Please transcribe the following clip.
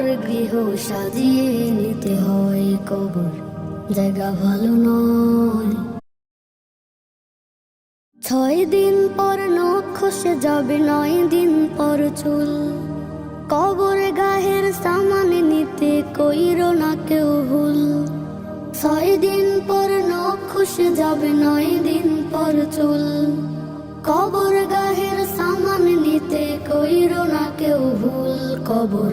কবর গৃহ সাজিয়ে নিতে হয় কবর। জায়গা ভালো নয়। ছয় দিন পর নখ খসে যাবে, নয় দিন পর চুল। কবর গাহের সামান নিতে কইর না কেউ ভুল। ছয় দিন পর নখ যাবে, নয় দিন পর চুল। কবর গাহের সামান নিতে কইর না কেউ ভুল। কবর